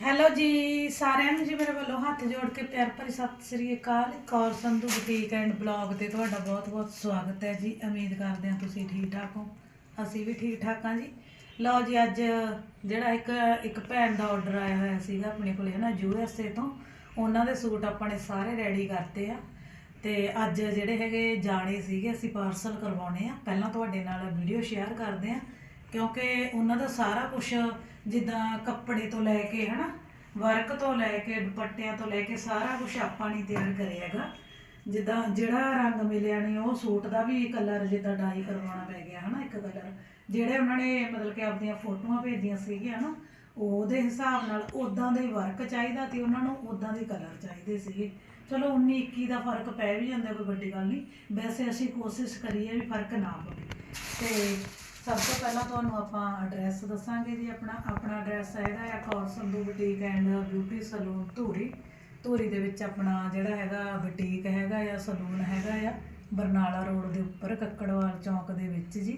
Hello ਜੀ, ਸਾਰਿਆਂ ਨੂੰ ਜੀ ਮੇਰੇ ਵੱਲੋਂ ਹੱਥ ਜੋੜ ਕੇ ਪਿਆਰ ਭਰੀ ਸਤਿ ਸ੍ਰੀ ਅਕਾਲ। Kaur Sandhu boutique and blog ਤੇ ਤੁਹਾਡਾ ਬਹੁਤ-ਬਹੁਤ ਸਵਾਗਤ ਹੈ ਜੀ। ਉਮੀਦ ਕਰਦੇ ਹਾਂ ਤੁਸੀਂ ਠੀਕ ਠਾਕ ਹੋ। ਅਸੀਂ ਵੀ ਠੀਕ ਠਾਕ ਹਾਂ ਜੀ। ਲਓ ਜੀ, ਅੱਜ ਜਿਹੜਾ ਇੱਕ ਇੱਕ ਭੈਣ ਦਾ ਆਰਡਰ ਆਇਆ ਹੋਇਆ ਸੀਗਾ ਆਪਣੇ ਕੋਲੇ ਹੈ ਨਾ ਏ ਤੋਂ। ਉਹਨਾਂ ਦੇ ਸੂਟ ਆਪਾਂ ਨੇ ਸਾਰੇ ਰੈਡੀ ਕਰਤੇ ਆ। ਤੇ ਅੱਜ ਜਿਹੜੇ ਹੈਗੇ ਜਾਣੇ ਸੀਗੇ, ਅਸੀਂ ਪਾਰਸਲ ਕਰਵਾਉਣੇ ਆ। ਪਹਿਲਾਂ ਤੁਹਾਡੇ ਨਾਲ ਵੀਡੀਓ ਸ਼ੇਅਰ ਕਰਦੇ ਆ ਕਿਉਂਕਿ ਉਹਨਾਂ ਦਾ ਸਾਰਾ ਕੁਝ ਜਿੱਦਾਂ ਕੱਪੜੇ ਤੋਂ ਲੈ ਕੇ, ਹਨਾ, ਵਰਕ ਤੋਂ ਲੈ ਕੇ, ਦੁਪੱਟਿਆਂ ਤੋਂ ਲੈ ਕੇ ਸਾਰਾ ਕੁਝ ਆਪਾਂ ਨੇ ਤਿਆਰ ਕਰਿਆ ਹੈਗਾ। ਜਿੱਦਾਂ ਜਿਹੜਾ ਰੰਗ ਮਿਲਿਆ ਨਹੀਂ ਉਹ ਸੂਟ ਦਾ ਵੀ ਕਲਰ ਜਿੱਦਾਂ ਡਾਈ ਕਰਵਾਉਣਾ ਪੈ ਗਿਆ, ਹਨਾ, ਇੱਕ ਕਲਰ। ਜਿਹੜੇ ਉਹਨਾਂ ਨੇ ਮਤਲਬ ਕਿ ਆਪਣੀਆਂ ਫੋਟੋਆਂ ਭੇਜੀਆਂ ਸੀਗੀਆਂ ਨਾ ਉਹਦੇ ਹਿਸਾਬ ਨਾਲ ਉਦਾਂ ਦਾ ਹੀ ਵਰਕ ਚਾਹੀਦਾ ਤੇ ਉਹਨਾਂ ਨੂੰ ਉਦਾਂ ਦੇ ਕਲਰ ਚਾਹੀਦੇ ਸੀਗੇ। ਚਲੋ 19 21 ਦਾ ਫ਼ਰਕ ਪੈ ਵੀ ਜਾਂਦਾ, ਕੋਈ ਵੱਡੀ ਗੱਲ ਨਹੀਂ। ਵੈਸੇ ਅਸੀਂ ਕੋਸ਼ਿਸ਼ ਕਰੀਏ ਵੀ ਫ਼ਰਕ ਨਾ ਪਵੇ। ਤੇ ਸਭ ਤੋਂ ਪਹਿਲਾਂ ਤੁਹਾਨੂੰ ਆਪਾਂ ਐਡਰੈਸ ਦੱਸਾਂਗੇ ਜੀ, ਆਪਣਾ ਆਪਣਾ ਐਡਰੈਸ ਹੈਗਾ ਆ Kaur Sandhu boutique and beauty salon Dhuri. Dhuri ਦੇ ਵਿੱਚ ਆਪਣਾ ਜਿਹੜਾ ਹੈਗਾ ਬੁਟੀਕ ਹੈਗਾ ਆ ਸਲੂਨ ਹੈਗਾ ਆ, ਬਰਨਾਲਾ ਰੋਡ ਦੇ ਉੱਪਰ, ਕੱਕੜਵਾਲ ਚੌਂਕ ਦੇ ਵਿੱਚ ਜੀ।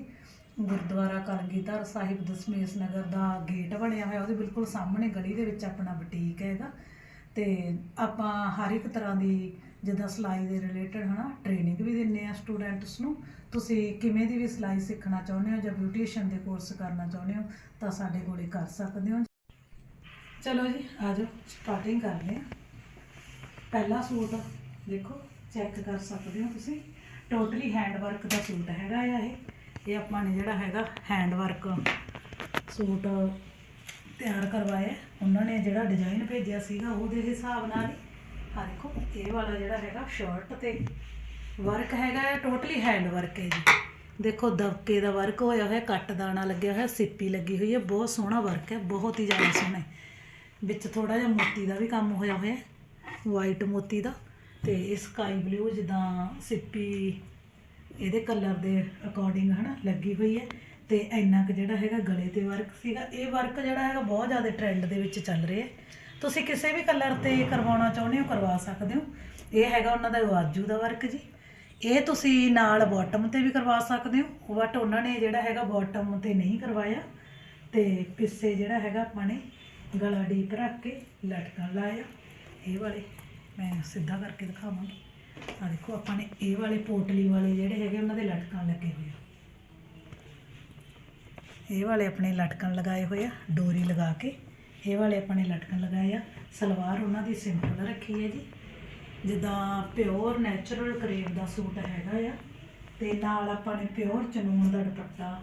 ਗੁਰਦੁਆਰਾ ਕਲਗੀਧਰ ਸਾਹਿਬ ਦਸਮੇਸ਼ ਨਗਰ ਦਾ ਗੇਟ ਬਣਿਆ ਹੋਇਆ, ਉਹਦੇ ਬਿਲਕੁਲ ਸਾਹਮਣੇ ਗਲੀ ਦੇ ਵਿੱਚ ਆਪਣਾ ਬੁਟੀਕ ਹੈਗਾ। ਤੇ ਆਪਾਂ ਹਰ ਇੱਕ ਤਰ੍ਹਾਂ ਦੀ ਜਿੱਦਾਂ ਸਿਲਾਈ ਦੇ ਰਿਲੇਟਡ ਹਨਾ ਟ੍ਰੇਨਿੰਗ ਵੀ ਦਿੰਨੇ ਆ ਸਟੂਡੈਂਟਸ ਨੂੰ। ਤੁਸੀਂ ਕਿਵੇਂ ਦੀ ਵੀ ਸਿਲਾਈ ਸਿੱਖਣਾ ਚਾਹੁੰਦੇ ਹੋ ਜਾਂ ਬਿਊਟੀਸ਼ੀਅਨ ਦੇ ਕੋਰਸ ਕਰਨਾ ਚਾਹੁੰਦੇ ਹੋ, ਤਾਂ ਸਾਡੇ ਕੋਲੇ ਕਰ ਸਕਦੇ ਹੋ। ਚਲੋ ਜੀ ਆਜੋ ਸਟਾਰਟਿੰਗ ਕਰਦੇ ਹਾਂ। ਪਹਿਲਾ ਸੂਟ ਦੇਖੋ ਚੈੱਕ ਕਰ ਸਕਦੇ ਹੋ ਤੁਸੀਂ। ਟੋਟਲੀ ਹੈਂਡ ਵਰਕ ਦਾ ਸੂਟ ਹੈਗਾ ਆ ਇਹ। ਇਹ ਆਪਾਂ ਨੇ ਜਿਹੜਾ ਹੈਗਾ ਹੈਂਡ ਵਰਕ ਸੂਟ ਤਿਆਰ ਕਰਵਾਇਆ ਉਹਨਾਂ ਨੇ ਜਿਹੜਾ ਡਿਜ਼ਾਈਨ ਭੇਜਿਆ ਸੀਗਾ ਉਹਦੇ ਹਿਸਾਬ ਨਾਲ ਹੀ। ਆ ਦੇਖੋ, ਇਹ ਵਾਲਾ ਜਿਹੜਾ ਹੈਗਾ ਸ਼ਰਟ ਤੇ ਵਰਕ ਹੈਗਾ ਹੈ ਟੋਟਲੀ ਹੈਂਡ ਵਰਕ ਹੈ ਜੀ। ਦੇਖੋ, ਦਬਕੇ ਦਾ ਵਰਕ ਹੋਇਆ ਹੋਇਆ, ਕੱਟ ਦਾਣਾ ਲੱਗਿਆ ਹੋਇਆ, ਸਿੱਪੀ ਲੱਗੀ ਹੋਈ ਹੈ, ਬਹੁਤ ਸੋਹਣਾ ਵਰਕ ਹੈ, ਬਹੁਤ ਹੀ ਜ਼ਿਆਦਾ ਸੋਹਣਾ ਹੈ। ਵਿੱਚ ਥੋੜਾ ਜਿਹਾ ਮੋਤੀ ਦਾ ਵੀ ਕੰਮ ਹੋਇਆ ਹੋਇਆ ਵਾਈਟ ਮੋਤੀ ਦਾ। ਤੇ ਇਹ ਸਕਾਈ ਬਲੂ ਜਿੱਦਾਂ ਸਿੱਪੀ, ਇਹਦੇ ਕਲਰ ਦੇ ਅਕੋਰਡਿੰਗ ਹਨਾ, ਲੱਗੀ ਹੋਈ ਹੈ। ਤੇ ਇੰਨਾ ਕੁ ਜਿਹੜਾ ਹੈਗਾ ਗਲੇ ਤੇ ਵਰਕ ਸੀਗਾ। ਇਹ ਵਰਕ ਜਿਹੜਾ ਹੈਗਾ ਬਹੁਤ ਜ਼ਿਆਦਾ ਟ੍ਰੈਂਡ ਦੇ ਵਿੱਚ ਚੱਲ ਰਿਹਾ ਤੁਸੀਂ ਕਿਸੇ ਵੀ ਕਲਰ ਤੇ ਕਰਵਾਉਣਾ ਚਾਹੁੰਦੇ ਹੋ, ਕਰਵਾ ਸਕਦੇ ਹੋ। ਇਹ ਹੈਗਾ ਉਹਨਾਂ ਦਾ ਵਾਜੂ ਦਾ ਵਰਕ ਜੀ। ਇਹ ਤੁਸੀਂ ਨਾਲ ਬਾਟਮ ਤੇ ਵੀ ਕਰਵਾ ਸਕਦੇ ਹੋ ਬਟ ਉਹਨਾਂ ਨੇ ਜਿਹੜਾ ਹੈਗਾ ਬਾਟਮ ਤੇ ਨਹੀਂ ਕਰਵਾਇਆ। ਤੇ ਪਿੱਛੇ ਜਿਹੜਾ ਹੈਗਾ ਆਪਾਂ ਨੇ ਗਲਾ ਡੀਪ ਰੱਖ ਕੇ ਲਟਕਣ ਲਾਇਆ। ਇਹ ਵਾਲੇ ਮੈਂ ਸਿੱਧਾ ਕਰਕੇ ਦਿਖਾਵਾਂਗੀ। ਆ ਦੇਖੋ, ਆਪਾਂ ਨੇ ਇਹ ਵਾਲੇ ਪੋਟਲੀ ਵਾਲੇ ਜਿਹੜੇ ਹੈਗੇ ਇਹ ਵਾਲੇ ਆਪਣੇ ਲਟਕਣ ਲਗਾਏ ਹੋਏ ਆ, ਡੋਰੀ ਲਗਾ ਕੇ। ਇਹ ਵਾਲੇ ਆਪਾਂ ਨੇ ਲਟਕਣ ਲਗਾਏ ਆ। ਸਲਵਾਰ ਉਹਨਾਂ ਦੀ ਸਿੰਪਲ ਰੱਖੀ ਹੈ ਜੀ। ਜਿੱਦਾਂ ਪਿਓਰ ਨੈਚੁਰਲ ਕਰੇਪ ਦਾ ਸੂਟ ਹੈਗਾ ਆ। ਤੇ ਨਾਲ ਆਪਾਂ ਨੇ ਪਿਓਰ ਚਨੂਨ ਦਾ ਦੁਪੱਟਾ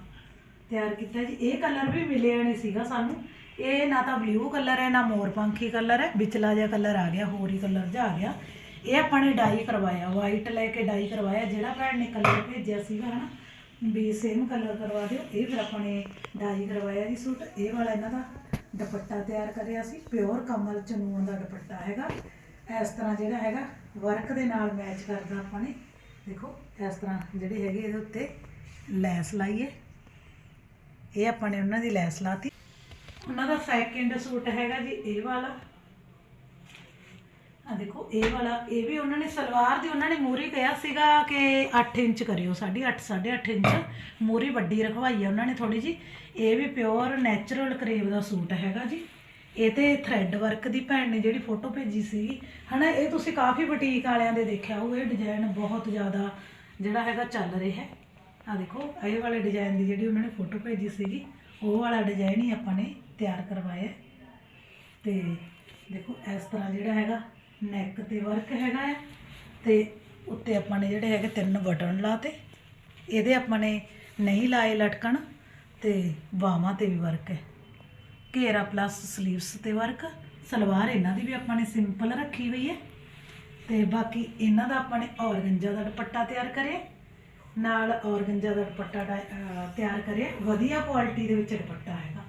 ਤਿਆਰ ਕੀਤਾ ਜੀ। ਇਹ ਕਲਰ ਵੀ ਮਿਲਿਆ ਨਹੀਂ ਸੀਗਾ ਸਾਨੂੰ। ਇਹ ਨਾ ਤਾਂ ਬਲੂ ਕਲਰ ਹੈ, ਨਾ ਮੋਰਪੰਖੀ ਕਲਰ ਹੈ। ਵਿਚਲਾ ਜਿਹਾ ਕਲਰ ਆ ਗਿਆ, ਹੋਰ ਹੀ ਕਲਰ ਜਿਹਾ ਆ ਗਿਆ। ਇਹ ਆਪਾਂ ਨੇ ਡਾਈ ਕਰਵਾਇਆ ਵਾਈਟ ਲੈ ਕੇ ਡਾਈ ਕਰਵਾਇਆ। ਜਿਹੜਾ ਭੈਣ ਨੇ ਕਲਰ ਭੇਜਿਆ ਸੀਗਾ ਹਨਾ ਵੀ ਸੇਮ ਕਲਰ ਕਰਵਾ ਦਿਓ। ਇਹ ਫਿਰ ਆਪਾਂ ਨੇ ਡਾਈ ਕਰਵਾਇਆ ਜੀ ਸੂਟ। ਇਹ ਵਾਲਾ ਇਹਨਾਂ ਦਾ ਦੁਪੱਟਾ ਤਿਆਰ ਕਰਿਆ ਸੀ। ਪਿਓਰ ਕਮਲ ਚਨੂਨ ਦਾ ਦੁਪੱਟਾ ਹੈਗਾ। ਇਸ ਤਰ੍ਹਾਂ ਜਿਹੜਾ ਹੈਗਾ ਵਰਕ ਦੇ ਨਾਲ ਮੈਚ ਕਰਦਾ ਆਪਾਂ ਨੇ। ਦੇਖੋ, ਇਸ ਤਰ੍ਹਾਂ ਜਿਹੜੇ ਹੈਗੇ ਇਹਦੇ ਉੱਤੇ ਲੈਸ ਲਾਈਏ। ਇਹ ਆਪਾਂ ਨੇ ਉਹਨਾਂ ਦੀ ਲੈਸ ਲਾਤੀ। ਉਹਨਾਂ ਦਾ ਸੈਕਿੰਡ ਸੂਟ ਹੈਗਾ ਜੀ ਇਹ ਵਾਲਾ। ਆ ਦੇਖੋ ਇਹ ਵਾਲਾ ਇਹ ਵੀ ਉਹਨਾਂ ਨੇ ਸਲਵਾਰ ਦੀ ਉਹਨਾਂ ਨੇ ਮੂਰੀ ਕਿਹਾ ਸੀਗਾ ਕਿ 8 ਇੰਚ ਕਰਿਓ 8.5 8.5 ਇੰਚ। ਮੂਰੀ ਵੱਡੀ ਰਖਵਾਈ ਆ ਉਹਨਾਂ ਨੇ ਥੋੜੀ ਜੀ ਇਹ ਵੀ ਪਿਓਰ ਨੈਚੁਰਲ ਕਰੇਵ ਦਾ ਸੂਟ ਹੈਗਾ ਜੀ। ਇਹ ਤੇ ਥ੍ਰੈਡ ਵਰਕ ਦੀ ਭੈਣ ਨੇ ਜਿਹੜੀ ਫੋਟੋ ਭੇਜੀ ਸੀ ਹਨਾ ਇਹ ਤੁਸੀਂ ਕਾਫੀ ਬੁਟੀਕ ਵਾਲਿਆਂ ਦੇ ਦੇਖਿਆ ਹੋਊ ਇਹ ਡਿਜ਼ਾਈਨ ਬਹੁਤ ਜ਼ਿਆਦਾ ਜਿਹੜਾ ਹੈਗਾ ਚੱਲ ਰਿਹਾ ਹੈ। ਆ ਦੇਖੋ ਇਹ ਵਾਲੇ ਡਿਜ਼ਾਈਨ ਦੀ ਜਿਹੜੀ ਉਹਨਾਂ ਨੇ ਫੋਟੋ ਭੇਜੀ ਸੀਗੀ ਉਹ ਵਾਲਾ ਡਿਜ਼ਾਈਨ ਹੀ ਆਪਾਂ ਨੇ ਤਿਆਰ ਕਰਵਾਇਆ। ਤੇ ਦੇਖੋ ਇਸ ਤਰ੍ਹਾਂ ਜਿਹੜਾ ਹੈਗਾ ਨੈਕ ਤੇ ਵਰਕ ਹੈਗਾ ਹੈ ਤੇ ਉੱਤੇ ਆਪਾਂ ਨੇ ਜਿਹੜੇ ਹੈਗੇ ਤਿੰਨ ਬਟਨ ਲਾਤੇ। ਇਹਦੇ ਆਪਾਂ ਨੇ ਨਹੀਂ ਲਾਏ ਲਟਕਣ, ਤੇ ਬਾਹਾਂ ਤੇ ਵੀ ਵਰਕ ਹੈ। ਘੇਰਾ ਪਲੱਸ ਸਲੀਵਸ ਤੇ ਵਰਕ ਸਲਵਾਰ ਇਹਨਾਂ ਦੀ ਵੀ ਆਪਾਂ ਨੇ ਸਿੰਪਲ ਰੱਖੀ ਹੋਈ ਹੈ। ਤੇ ਬਾਕੀ ਇਹਨਾਂ ਦਾ ਆਪਾਂ ਨੇ ਔਰਗੰਜਾ ਦਾ ਦੁਪੱਟਾ ਤਿਆਰ ਕਰਿਆ। ਨਾਲ ਔਰਗੰਜਾ ਦਾ ਦੁਪੱਟਾ ਡਾ- ਤਿਆਰ ਕਰਿਆ। ਵਧੀਆ ਕੁਆਲਿਟੀ ਦੇ ਵਿੱਚ ਦੁਪੱਟਾ ਹੈਗਾ।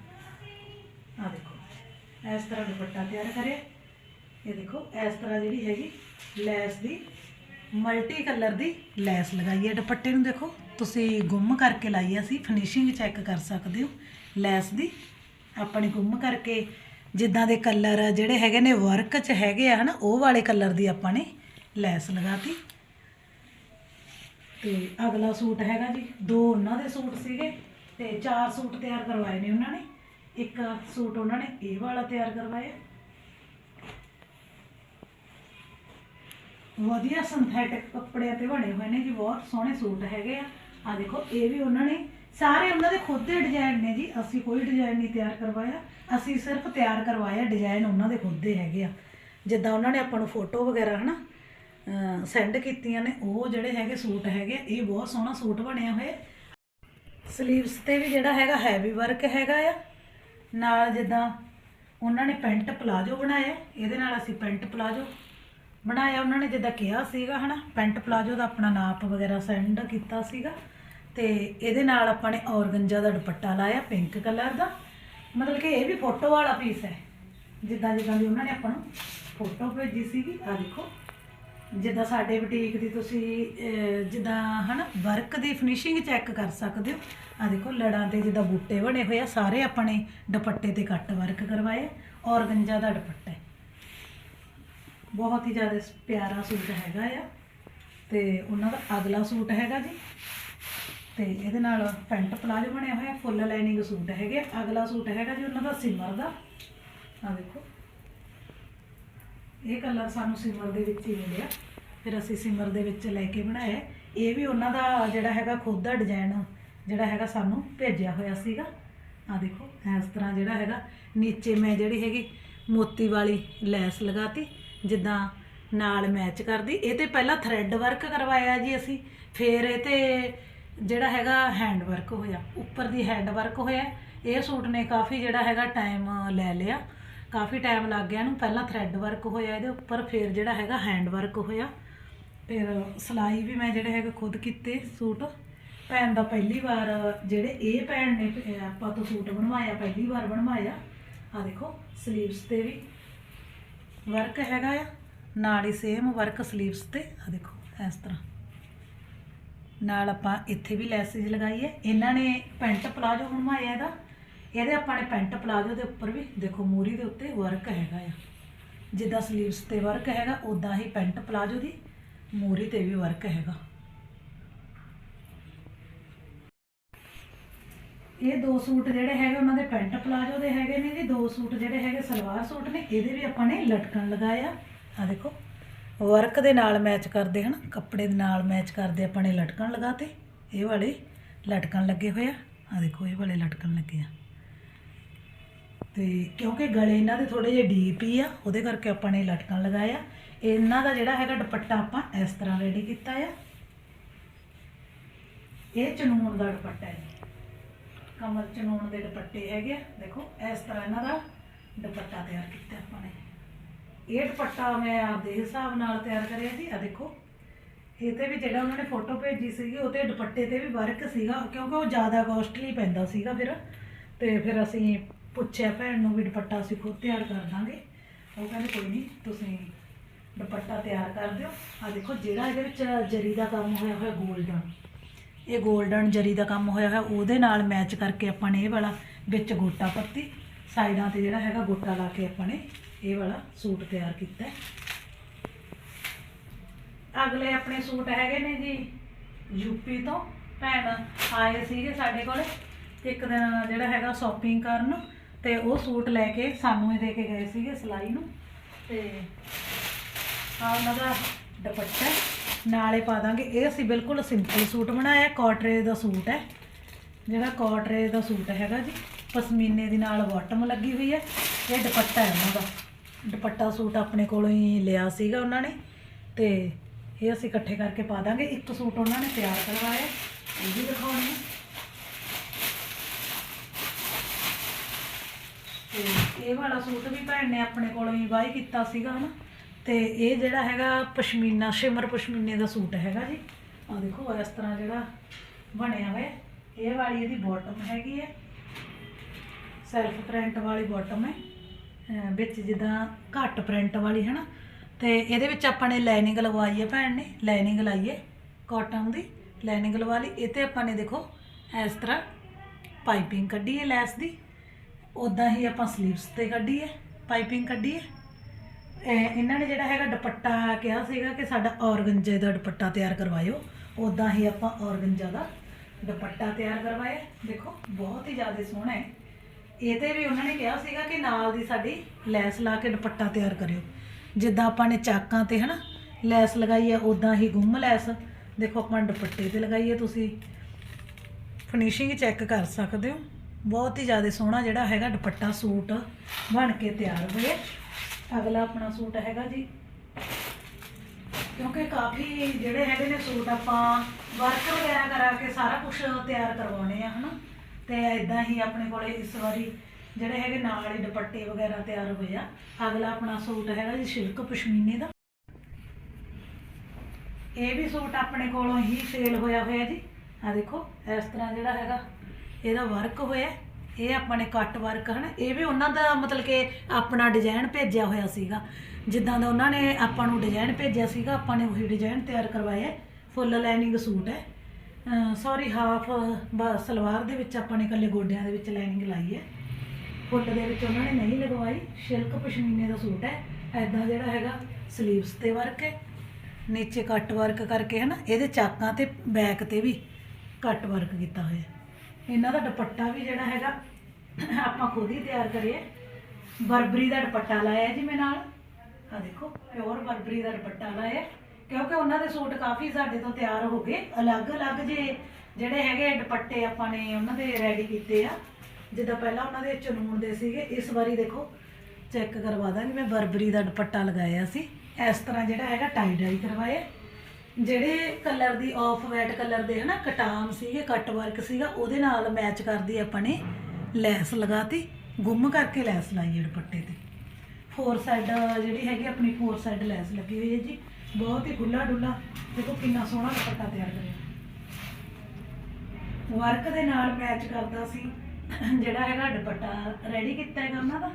ਆ ਦੇਖੋ, ਇਸ ਤਰ੍ਹਾਂ ਦੁਪੱਟਾ ਤਿਆਰ ਕਰਿਆ। ਇਹ ਦੇਖੋ, ਇਸ ਤਰ੍ਹਾਂ ਜਿਹੜੀ ਹੈਗੀ ਲੈਸ ਦੀ ਮਲਟੀ ਕਲਰ ਦੀ ਲੈਸ ਲਗਾਈ ਹੈ। ਦੁਪੱਟੇ ਨੂੰ ਦੇਖੋ, ਤੁਸੀਂ ਗੁੰਮ ਕਰਕੇ ਲਾਈ ਹੈ ਅਸੀਂ ਫਿਨਿਸ਼ਿੰਗ ਚੈੱਕ ਕਰ ਸਕਦੇ ਹੋ। ਲੈਸ ਦੀ ਆਪਾਂ ਨੇ ਗੁੰਮ ਕਰਕੇ, ਜਿੱਦਾਂ ਦੇ ਕਲਰ ਜਿਹੜੇ ਹੈਗੇ ਨੇ ਵਰਕ 'ਚ ਹੈਗੇ ਆ ਹਨਾ, ਉਹ ਵਾਲੇ ਕਲਰ ਦੀ ਆਪਾਂ ਨੇ ਲੈਸ ਲਗਾਤੀ। ਤੇ ਅਗਲਾ ਸੂਟ ਹੈਗਾ ਜੀ, ਦੋ ਉਹਨਾਂ ਦੇ ਸੂਟ ਸੀਗੇ, ਤੇ ਚਾਰ ਸੂਟ ਤਿਆਰ ਕਰਵਾਏ ਨੇ ਉਹਨਾਂ ਨੇ। ਇੱਕ ਸੂਟ ਉਹਨਾਂ ਨੇ ਇਹ ਵਾਲਾ ਤਿਆਰ ਕਰਵਾਇਆ। ਵਧੀਆ ਸਿੰਥੈਟਿਕ ਕੱਪੜਿਆਂ ਤੇ ਬਣੇ ਹੋਏ ਨੇ ਜੀ ਬਹੁਤ ਸੋਹਣੇ ਸੂਟ ਹੈਗੇ ਆ। ਆ ਦੇਖੋ ਇਹ ਵੀ ਉਹਨਾਂ ਨੇ ਸਾਰੇ ਉਹਨਾਂ ਦੇ ਖੁਦ ਦੇ ਡਿਜ਼ਾਈਨ ਨੇ ਜੀ ਅਸੀਂ ਕੋਈ ਡਿਜ਼ਾਈਨ ਨਹੀਂ ਤਿਆਰ ਕਰਵਾਇਆ। ਅਸੀਂ ਸਿਰਫ ਤਿਆਰ ਕਰਵਾਇਆ ਡਿਜ਼ਾਈਨ ਉਹਨਾਂ ਦੇ ਖੁਦ ਦੇ ਹੈਗੇ ਆ। ਜਿੱਦਾਂ ਉਹਨਾਂ ਨੇ ਆਪਾਂ ਨੂੰ ਫੋਟੋ ਵਗੈਰਾ ਹਨਾ ਸੈਂਡ ਕੀਤੀਆਂ ਨੇ ਉਹ ਜਿਹੜੇ ਹੈਗੇ ਸੂਟ ਹੈਗੇ ਆ, ਇਹ ਬਹੁਤ ਸੋਹਣਾ ਸੂਟ ਬਣਿਆ ਹੋਇਆ। ਸਲੀਵਸ ਤੇ ਵੀ ਜਿਹੜਾ ਹੈਗਾ ਹੈਵੀ ਵਰਕ ਹੈਗਾ ਆ। ਨਾਲ ਜਿੱਦਾਂ ਉਹਨਾਂ ਨੇ ਪੈਂਟ ਪਲਾਜੋ ਬਣਾਇਆ ਇਹਦੇ ਨਾਲ ਅਸੀਂ ਪੈਂਟ ਪਲਾਜੋ ਬਣਾਇਆ ਉਹਨਾਂ ਨੇ ਜਿੱਦਾਂ ਕਿਹਾ ਸੀਗਾ ਹਨਾ ਪੈਂਟ ਪਲਾਜੋ ਦਾ ਆਪਣਾ ਨਾਪ ਵਗੈਰਾ ਸੈਂਡ ਕੀਤਾ ਸੀਗਾ ਤੇ ਇਹਦੇ ਨਾਲ ਆਪਾਂ ਨੇ ਔਰਗੰਜਾ ਦਾ ਦੁਪੱਟਾ ਲਾਇਆ ਪਿੰਕ ਕਲਰ ਦਾ। ਮਤਲਬ ਕਿ ਇਹ ਵੀ ਫੋਟੋ ਵਾਲਾ ਪੀਸ ਹੈ। ਜਿੱਦਾਂ ਜਿੱਦਾਂ ਦੀ ਉਹਨਾਂ ਨੇ ਆਪਾਂ ਨੂੰ ਫੋਟੋ ਭੇਜੀ ਸੀਗੀ ਆ ਦੇਖੋ। ਜਿੱਦਾਂ ਸਾਡੇ ਬੁਟੀਕ ਦੀ ਤੁਸੀਂ ਅਹ, ਜਿੱਦਾਂ ਹਨਾ ਵਰਕ ਦੀ ਫਿਨਿਸ਼ਿੰਗ ਚੈੱਕ ਕਰ ਸਕਦੇ ਹੋ। ਆ ਦੇਖੋ ਲੜਾਂ ਤੇ ਜਿੱਦਾਂ ਬੂਟੇ ਬਣੇ ਹੋਏ ਆ ਸਾਰੇ ਆਪਣੇ ਦੁਪੱਟੇ ਤੇ ਕੱਟ ਵਰਕ ਕਰਵਾਏ। ਔਰਗੰਜਾ ਦਾ ਦੁਪੱਟਾ। ਬਹੁਤ ਹੀ ਜ਼ਿਆਦਾ ਪਿਆਰਾ ਸੂਟ ਹੈਗਾ ਆ। ਤੇ ਉਹਨਾਂ ਦਾ ਅਗਲਾ ਸੂਟ ਹੈਗਾ ਜੀ। ਤੇ ਇਹਦੇ ਨਾਲ ਪੈਂਟ ਪਲਾਜੋ ਬਣਿਆ ਹੋਇਆ, ਫੁੱਲ ਲਾਈਨਿੰਗ ਸੂਟ ਹੈਗੇ ਅਗਲਾ ਸੂਟ ਹੈਗਾ ਜੀ ਉਹਨਾਂ ਦਾ ਸਿਮਰ ਦਾ। ਆ ਦੇਖੋ। ਇਹ ਕਲਰ ਸਾਨੂੰ ਸਿਮਰ ਦੇ ਵਿੱਚ ਹੀ ਮਿਲਿਆ। ਫਿਰ ਅਸੀਂ ਸਿਮਰ ਦੇ ਵਿੱਚ ਲੈ ਕੇ ਬਣਾਇਆ। ਇਹ ਵੀ ਉਹਨਾਂ ਦਾ ਜਿਹੜਾ ਹੈਗਾ ਖੁਦ ਦਾ ਡਿਜ਼ਾਈਨ ਜਿਹੜਾ ਹੈਗਾ ਸਾਨੂੰ ਭੇਜਿਆ ਹੋਇਆ ਸੀਗਾ। ਆ ਦੇਖੋ, ਇਸ ਤਰ੍ਹਾਂ ਜਿਹੜਾ ਹੈਗਾ। ਨੀਚੇ ਮੈਂ ਜਿਹੜੀ ਹੈਗੀ ਮੋਤੀ ਵਾਲੀ ਲੈਸ ਲਗਾਤੀ। ਜਿੱਦਾਂ ਨਾਲ ਮੈਚ ਕਰਦੀ। ਇਹ ਤੇ ਪਹਿਲਾਂ ਥਰੈਡ ਵਰਕ ਕਰਵਾਇਆ ਜੀ ਅਸੀਂ। ਫਿਰ ਇਹ ਤੇ ਜਿਹੜਾ ਹੈਗਾ ਹੈਂਡ ਵਰਕ ਹੋਇਆ। ਉੱਪਰ ਦੀ ਹੈਂਡ ਵਰਕ ਹੋਇਆ। ਇਹ ਸੂਟ ਨੇ ਕਾਫੀ ਜਿਹੜਾ ਹੈਗਾ ਟਾਈਮ ਲੈ ਲਿਆ। ਕਾਫੀ ਟਾਈਮ ਲੱਗ ਗਿਆ ਇਹਨੂੰ। ਪਹਿਲਾਂ ਥਰੈਡ ਵਰਕ ਹੋਇਆ ਇਹਦੇ ਉੱਪਰ, ਫਿਰ ਜਿਹੜਾ ਹੈਗਾ ਹੈਂਡ ਵਰਕ ਹੋਇਆ। ਫਿਰ ਸਿਲਾਈ ਵੀ ਮੈਂ ਜਿਹੜੇ ਹੈਗੇ ਖੁਦ ਕੀਤੇ ਸੂਟ। ਭੈਣ ਦਾ ਪਹਿਲੀ ਵਾਰ ਜਿਹੜੇ ਇਹ ਭੈਣ ਨੇ ਆਪਾਂ ਤੋਂ ਸੂਟ ਬਣਵਾਇਆ, ਪਹਿਲੀ ਵਾਰ ਬਣਵਾਇਆ। ਆ ਦੇਖੋ ਸਲੀਵਸ ਤੇ ਵੀ। ਵਰਕ ਹੈਗਾ ਆ। ਨਾਲ ਹੀ ਸੇਮ ਵਰਕ ਸਲੀਵਸ ਤੇ ਆ ਦੇਖੋ, ਇਸ ਤਰ੍ਹਾਂ। ਨਾਲ ਆਪਾਂ ਇੱਥੇ ਵੀ ਲੈਸਿਸ ਲਗਾਈ ਹੈ। ਇਹਨਾਂ ਨੇ ਪੈਂਟ ਪਲਾਜੋ ਬਣਵਾਇਆ ਇਹਦਾ। ਇਹਦੇ ਆਪਾਂ ਨੇ ਪੈਂਟ ਪਲਾਜੋ ਦੇ ਉੱਪਰ ਵੀ, ਦੇਖੋ, ਮੂਰੀ ਦੇ ਉੱਤੇ ਵਰਕ ਹੈਗਾ ਆ। ਜਿੱਦਾਂ ਸਲੀਵਸ ਤੇ ਵਰਕ ਹੈਗਾ ਉਦਾਂ ਹੀ ਪੈਂਟ ਪਲਾਜੋ ਦੀ ਮੂਰੀ ਤੇ ਵੀ ਵਰਕ ਹੈਗਾ। ਇਹ ਦੋ ਸੂਟ ਜਿਹੜੇ ਹੈਗੇ ਉਹਨਾਂ ਦੇ ਪੈਂਟ ਪਲਾਜੋ ਦੇ ਹੈਗੇ ਨੇ ਜੀ, ਦੋ ਸੂਟ ਜਿਹੜੇ ਹੈਗੇ ਸਲਵਾਰ ਸੂਟ ਨੇ, ਇਹਦੇ ਵੀ ਆਪਾਂ ਨੇ ਲਟਕਣ ਲਗਾਇਆ ਆ। ਦੇਖੋ ਵਰਕ ਦੇ ਨਾਲ ਮੈਚ ਕਰਦੇ ਹਨ, ਕੱਪੜੇ ਦੇ ਨਾਲ ਮੈਚ ਕਰਦੇ ਆਪਾਂ ਨੇ ਲਟਕਣ ਲਗਾਤੇ, ਇਹ ਵਾਲੇ ਲਟਕਣ ਲੱਗੇ ਹੋਏ ਆ। ਆ ਦੇਖੋ, ਇਹ ਵਾਲੇ ਲਟਕਣ ਲੱਗੇ ਆ। ਤੇ ਕਿਉਂਕਿ ਗਲੇ ਇਹਨਾਂ ਦੇ ਥੋੜੇ ਜਿਹੇ ਡੀਪ ਹੀ ਆ, ਉਹਦੇ ਕਰਕੇ ਆਪਾਂ ਨੇ ਲਟਕਣ ਲਗਾਇਆ ਇਹਨਾਂ ਦਾ ਜਿਹੜਾ ਹੈਗਾ ਦੁਪੱਟਾ ਆਪਾਂ ਇਸ ਤਰ੍ਹਾਂ ਰੈਡੀ ਕੀਤਾ ਆ। ਇਹ ਚਨੂਨ ਦਾ ਦੁਪੱਟਾ ਹੈ ਜੀ। ਕਮਰ ਚਨੂਨ ਦੇ ਦੁਪੱਟੇ ਹੈਗੇ ਆ। ਦੇਖੋ, ਇਸ ਤਰ੍ਹਾਂ ਇਹਨਾਂ ਦਾ ਦੁਪੱਟਾ ਤਿਆਰ ਕੀਤਾ ਆਪਾਂ ਨੇ। ਇਹ ਦੁਪੱਟਾ ਮੈਂ ਆਪਦੇ ਹਿਸਾਬ ਨਾਲ ਤਿਆਰ ਕਰਿਆ ਜੀ ਆ ਦੇਖੋ, ਇਹ ਤੇ ਵੀ ਜਿਹੜਾ ਉਹਨਾਂ ਨੇ ਫੋਟੋ ਭੇਜੀ ਸੀਗੀ, ਉਹ ਤੇ ਦੁਪੱਟੇ ਤੇ ਵੀ ਵਰਕ ਸੀਗਾ, ਕਿਉਂਕਿ ਉਹ ਜ਼ਿਆਦਾ ਕੋਸਟਲੀ ਪੈਂਦਾ ਸੀਗਾ ਫਿਰ। ਤੇ ਫਿਰ ਅਸੀਂ ਪੁੱਛਿਆ ਭੈਣ ਨੂੰ ਵੀ ਦੁਪੱਟਾ ਅਸੀਂ ਖੁਦ ਤਿਆਰ ਕਰ ਦਾਂਗੇ। ਉਹ ਕਹਿੰਦੇ, ਕੋਈ ਨਹੀਂ ਤੁਸੀਂ ਦੁਪੱਟਾ ਤਿਆਰ ਕਰ ਦਿਓ। ਆ ਦੇਖੋ, ਜਿਹੜਾ ਇਹਦੇ ਵਿੱਚ ਜਰੀ ਦਾ ਕੰਮ ਹੋਇਆ ਹੋਇਆ 골ਡਨ ਇਹ 골ਡਨ ਜਰੀ ਦਾ ਕੰਮ ਹੋਇਆ ਹੋਇਆ, ਉਹਦੇ ਨਾਲ ਮੈਚ ਕਰਕੇ ਆਪਾਂ ਨੇ ਇਹ ਵਾਲਾ ਵਿੱਚ ਗੋਟਾ ਪੱਤੀ, ਸਾਈਡਾਂ ਤੇ ਜਿਹੜਾ ਹੈਗਾ ਗੋਟਾ ਲਾ ਕੇ ਆਪਾਂ ਨੇ ਇਹ ਵਾਲਾ ਸੂਟ ਤਿਆਰ ਕੀਤਾ ਅਗਲੇ ਆਪਣੇ ਸੂਟ ਹੈਗੇ ਨੇ ਜੀ, ਯੂਪੀ ਤੋਂ, ਭੈਣ ਆਏ ਸੀਗੇ ਸਾਡੇ ਕੋਲ, ਇੱਕ ਦਿਨ ਜਿਹੜਾ ਹੈਗਾ ਸ਼ਾਪਿੰਗ ਕਰਨ, ਤੇ ਉਹ ਸੂਟ ਲੈ ਕੇ ਸਾਨੂੰ ਹੀ ਦੇ ਕੇ ਗਏ ਸੀਗੇ ਸਿਲਾਈ ਨੂੰ, ਤੇ ਆ ਉਹਨਾਂ ਦਾ ਦੁਪੱਟਾ ਨਾਲੇ ਪਾ ਦਾਂਗੇ। ਇਹ ਅਸੀਂ ਬਿਲਕੁਲ ਸਿੰਪਲ ਸੂਟ ਬਣਾਇਆ ਕੋਟਰੇ ਦਾ ਸੂਟ ਹੈ। ਜਿਹੜਾ ਕੋਟਰੇ ਦਾ ਸੂਟ ਹੈਗਾ ਜੀ, ਪਸ਼ਮੀਨੇ ਦੀ ਨਾਲ ਬਾਟਮ ਲੱਗੀ ਹੋਈ ਹੈ। ਇਹ ਦੁਪੱਟਾ ਹੈ ਉਹਨਾਂ ਦਾ। ਦੁਪੱਟਾ ਸੂਟ ਆਪਣੇ ਕੋਲੋਂ ਹੀ ਲਿਆ ਸੀਗਾ ਉਹਨਾਂ ਨੇ। ਤੇ ਇਹ ਅਸੀਂ ਇਕੱਠੇ ਕਰਕੇ ਪਾ ਦਾਂਗੇ। ਇੱਕ ਸੂਟ ਉਹਨਾਂ ਨੇ ਤਿਆਰ ਕਰਵਾਇਆ। ਇਹ ਵੀ ਦਿਖਾਉਣੇ ਆ ਤੇ ਇਹ ਵਾਲਾ ਸੂਟ ਵੀ ਭੈਣ ਨੇ ਆਪਣੇ ਕੋਲੋਂ ਹੀ ਬਾਈ ਕੀਤਾ ਸੀਗਾ ਹਨਾ। ਤੇ ਇਹ ਜਿਹੜਾ ਹੈਗਾ ਪਸ਼ਮੀਨਾ, ਸ਼ਿਮਰ ਪਸ਼ਮੀਨੇ ਦਾ ਸੂਟ ਹੈਗਾ ਜੀ। ਆ ਦੇਖੋ, ਇਸ ਤਰ੍ਹਾਂ ਜਿਹੜਾ ਬਣਿਆ ਹੋਇਆ। ਇਹ ਵਾਲੀ ਇਹਦੀ ਬਾਟਮ ਹੈਗੀ ਹੈ। ਸੈਲਫ ਪ੍ਰਿੰਟ ਵਾਲੀ ਬਾਟਮ ਹੈ। ਵਿੱਚ ਜਿੱਦਾਂ ਘੱਟ ਪ੍ਰਿੰਟ ਵਾਲੀ ਹੈ ਨਾ ਤੇ ਇਹਦੇ ਵਿੱਚ ਆਪਾਂ ਨੇ ਲਾਈਨਿੰਗ ਲਗਵਾਈ ਹੈ ਭੈਣ ਨੇ। ਲਾਈਨਿੰਗ ਲਾਈ ਹੈ ਕਾਟਨ ਦੀ। ਲਾਈਨਿੰਗ ਲਵਾ ਲਈ। ਇਹ ਤੇ ਆਪਾਂ ਨੇ ਦੇਖੋ, ਇਸ ਤਰ੍ਹਾਂ ਪਾਈਪਿੰਗ ਕੱਢੀ ਹੈ ਲੈਸ ਦੀ। ਉਦਾਂ ਹੀ ਆਪਾਂ ਸਲੀਵਸ ਤੇ ਕੱਢੀ ਹੈ। ਪਾਈਪਿੰਗ ਕੱਢੀ ਹੈ। ਇਹਨਾਂ ਨੇ ਜਿਹੜਾ ਹੈਗਾ ਦੁਪੱਟਾ ਕਿਹਾ ਸੀਗਾ ਕਿ ਸਾਡਾ ਔਰਗੰਜੇ ਦਾ ਦੁਪੱਟਾ ਤਿਆਰ ਕਰਵਾਇਓ। ਉਦਾਂ ਹੀ ਆਪਾਂ ਔਰਗੰਜਾ ਦਾ ਦੁਪੱਟਾ ਤਿਆਰ ਕਰਵਾਇਆ। ਦੇਖੋ, ਬਹੁਤ ਹੀ ਜ਼ਿਆਦਾ ਸੋਹਣਾ ਹੈ ਇਹਦੇ ਵੀ ਉਹਨਾਂ ਨੇ ਕਿਹਾ ਸੀਗਾ ਕਿ ਨਾਲ ਦੀ ਸਾਡੀ ਲੈਸ ਲਾ ਕੇ ਦੁਪੱਟਾ ਤਿਆਰ ਕਰਿਓ। ਜਿੱਦਾਂ ਆਪਾਂ ਨੇ ਚਾਕਾਂ ਤੇ ਹਨਾ, ਲੈਸ ਲਗਾਈ ਹੈ ਉਦਾਂ ਹੀ ਗੁੰਮ ਲੈਸ। ਦੇਖੋ, ਆਪਾਂ ਦੁਪੱਟੇ ਤੇ ਲਗਾਈ ਹੈ ਤੁਸੀਂ। ਫਿਨਿਸ਼ਿੰਗ ਚੈੱਕ ਕਰ ਸਕਦੇ ਹੋ। ਬਹੁਤ ਹੀ ਜ਼ਿਆਦਾ ਸੋਹਣਾ ਜਿਹੜਾ ਹੈਗਾ ਦੁਪੱਟਾ ਸੂਟ ਬਣ ਕੇ ਤਿਆਰ ਹੋਇਆ। ਅਗਲਾ ਆਪਣਾ ਸੂਟ ਹੈਗਾ ਜੀ। ਕਿਉਂਕਿ ਕਾਫੀ ਜਿਹੜੇ ਹੈਗੇ ਨੇ ਸੂਟ ਆਪਾਂ ਵਰਕ ਵਗੈਰਾ ਕਰਾ ਕੇ ਸਾਰਾ ਕੁਝ ਤਿਆਰ ਕਰਵਾਉਣੇ ਆ, ਹਨਾ? ਤੇ ਇਦਾਂ ਹੀ ਆਪਣੇ ਕੋਲੇ ਇਸ ਵਾਰੀ ਜਿਹੜੇ ਹੈਗੇ ਨਾਲ ਹੀ ਦੁਪੱਟੇ ਵਗੈਰਾ ਤਿਆਰ ਹੋਏ ਆ। ਅਗਲਾ ਆਪਣਾ ਸੂਟ ਹੈਗਾ ਜੀ ਸਿਲਕ ਪਸ਼ਮੀਨੇ ਦਾ। ਇਹ ਵੀ ਸੂਟ ਆਪਣੇ ਕੋਲੋਂ ਹੀ ਸੇਲ ਹੋਇਆ ਹੋਇਆ ਜੀ। ਆ ਦੇਖੋ, ਇਸ ਤਰ੍ਹਾਂ ਜਿਹੜਾ ਹੈਗਾ, ਇਹਦਾ ਵਰਕ ਹੋਇਆ। ਇਹ ਆਪਾਂ ਨੇ ਕੱਟ ਵਰਕ ਹਨ? ਇਹ ਵੀ ਉਹਨਾਂ ਦਾ ਮਤਲਬ ਕਿ ਆਪਣਾ ਡਿਜ਼ਾਈਨ ਭੇਜਿਆ ਹੋਇਆ ਸੀਗਾ। ਜਿੱਦਾਂ ਦਾ ਉਹਨਾਂ ਨੇ ਆਪਾਂ ਨੂੰ ਡਿਜ਼ਾਈਨ ਭੇਜਿਆ ਸੀਗਾ, ਆਪਾਂ ਨੇ ਉਹੀ ਡਿਜ਼ਾਈਨ ਤਿਆਰ ਕਰਵਾਇਆ ਫੁੱਲ ਲਾਈਨਿੰਗ ਸੂਟ ਹੈ। ਸੌਰੀ ਹਾਫ ਸਲਵਾਰ ਦੇ ਵਿੱਚ ਆਪਾਂ ਨੇ ਇਕੱਲੇ ਗੋਡਿਆਂ ਦੇ ਵਿੱਚ ਲਾਈਨਿੰਗ ਲਾਈ ਹੈ। ਫੁੱਲ ਦੇ ਵਿੱਚ ਉਹਨਾਂ ਨੇ ਨਹੀਂ ਲਗਵਾਈ। ਸਿਲਕ ਪਸ਼ਮੀਨੇ ਦਾ ਸੂਟ ਹੈ। ਐਦਾਂ ਜਿਹੜਾ ਹੈਗਾ ਸਲੀਵਸ ਤੇ ਵਰਕ ਹੈ। ਨੀਚੇ ਕੱਟ ਵਰਕ ਕਰਕੇ ਹੈ ਨਾ ਇਹਦੇ ਚਾਕਾਂ ਤੇ ਬੈਕ ਤੇ ਵੀ ਕੱਟ ਵਰਕ ਕੀਤਾ ਹੋਇਆ ਇਹਨਾਂ ਦਾ ਦੁਪੱਟਾ ਵੀ ਜਿਹੜਾ ਹੈਗਾ, ਆਪਾਂ ਖੁਦ ਹੀ ਤਿਆਰ ਕਰਿਆ ਬਰਬਰੀ ਦਾ ਦੁਪੱਟਾ ਲਾਇਆ ਜੀ ਮੈਂ ਨਾਲ। ਆ ਦੇਖੋ ਪਿਓਰ ਬਰਬਰੀ ਦਾ ਦੁਪੱਟਾ ਲਾਇਆ। ਕਿਉਂਕਿ ਉਹਨਾਂ ਦੇ ਸੂਟ ਕਾਫੀ ਸਾਡੇ ਤੋਂ ਤਿਆਰ ਹੋ ਗਏ। ਅਲੱਗ-ਅਲੱਗ ਜੇ ਜਿਹੜੇ ਹੈਗੇ ਦੁਪੱਟੇ ਆਪਾਂ ਨੇ ਉਹਨਾਂ ਦੇ ਰੈਡੀ ਕੀਤੇ ਆ। ਜਿੱਦਾਂ ਪਹਿਲਾਂ ਉਹਨਾਂ ਦੇ ਚਨੂਨ ਦੇ ਸੀਗੇ, ਇਸ ਵਾਰੀ ਦੇਖੋ ਚੈੱਕ ਕਰਵਾ ਦਾਂਗੀ ਮੈਂ, ਬਰਬਰੀ ਦਾ ਦੁਪੱਟਾ ਲਗਾਇਆ ਸੀ। ਇਸ ਤਰ੍ਹਾਂ ਜਿਹੜਾ ਹੈਗਾ ਟਾਈ ਡਾਈ ਕਰਵਾਏ ਜਿਹੜੇ ਕਲਰ ਦੀ ਆਫ ਵਾਈਟ ਕਲਰ ਦੇ ਹਨਾ ਕਟਾਮ ਸੀਗੇ ਕੱਟ ਵਰਕ ਸੀਗਾ, ਉਹਦੇ ਨਾਲ ਮੈਚ ਕਰਦੀ ਆਪਾਂ ਨੇ ਲੈਸ ਲਗਾਤੀ, ਗੁੰਮ ਕਰਕੇ ਲੈਸ ਲਾਈ ਹੈ ਦੁਪੱਟੇ ਤੇ। ਫੋਰ ਸਾਈਡ ਜਿਹੜੀ ਹੈਗੀ ਆਪਣੀ ਫੋਰ ਸਾਈਡ ਲੈਸ ਲੱਗੀ ਹੋਈ ਹੈ ਜੀ। ਬਹੁਤ ਹੀ ਖੁੱਲਾ ਡੁੱਲਾ, ਦੇਖੋ ਕਿੰਨਾ ਸੋਹਣਾ ਦੁਪੱਟਾ ਤਿਆਰ ਕਰਿਆ। ਵਰਕ ਦੇ ਨਾਲ ਮੈਚ ਕਰਦਾ ਸੀ, ਜਿਹੜਾ ਹੈਗਾ ਦੁਪੱਟਾ ਰੈਡੀ ਕੀਤਾ ਹੈਗਾ ਉਹਨਾਂ ਦਾ।